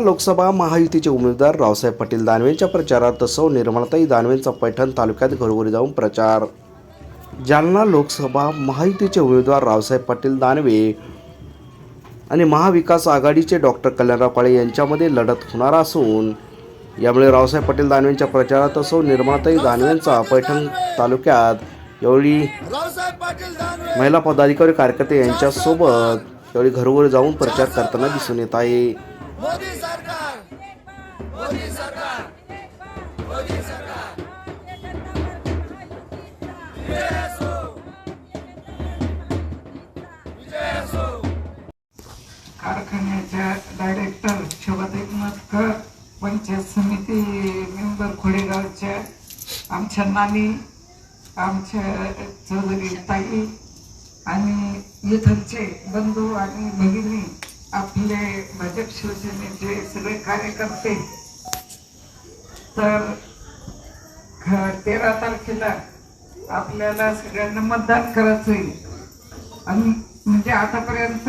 लोकसभा महायुतीचे उमेदवार रावसाहेब पाटील दानवेंच्या प्रचारात सौ निर्मलाताई दानवेंचा पैठण तालुक्यात घरोघरी जाऊन प्रचार. जालना लोकसभा महायुतीचे उमेदवार रावसाहेब पाटील दानवे आणि महाविकास आघाडीचे डॉक्टर कल्याणराव काळे यांच्यामध्ये लढत होणार असून यामुळे रावसाहेब पाटील दानवेंच्या प्रचारात असो निर्माताई दानवेंचा पैठण तालुक्यात यावेळी महिला पदाधिकारी कार्यकर्ते यांच्यासोबत यावेळी घरोघरी जाऊन प्रचार करताना दिसून येत आहे. मोदी सरकार मोदी सरकार. कारखान्याच्या डायरेक्टर शोभा एकनाथकर पंचायत समिती मेंबर खोडेगावच्या आमच्या नानी आमच्या चौधरी ताई आणि इथलचे बंधू आणि भगिनी आपले भाजप शिवसेनेचे सगळे कार्यकर्ते. तर तेरा तारखेला आपल्याला सगळ्यांना मतदान करायचं आहे. आणि म्हणजे आतापर्यंत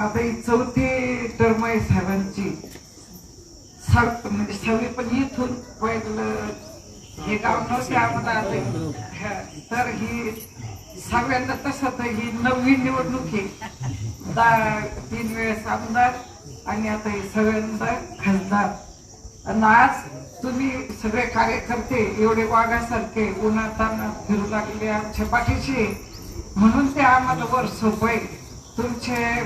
आता ही चौथी टर्म आहे साहेबांची. सात म्हणजे सहावी पण इथून पहिलं हे गाव नव्हते आम्हाला आले तर ही सहाव्यांदा तसं तर ही नववी निवडणूक आहे. दा तीन वेळेस आमदार आणि आता हे सगळ्यांदा खासदार. आणि आज तुम्ही सगळे कार्यकर्ते एवढे वाघासारखे उन्हातानात फिरू लागले आमच्या पाठीशी. म्हणून ते आम्हाला वर सोपं तुमचे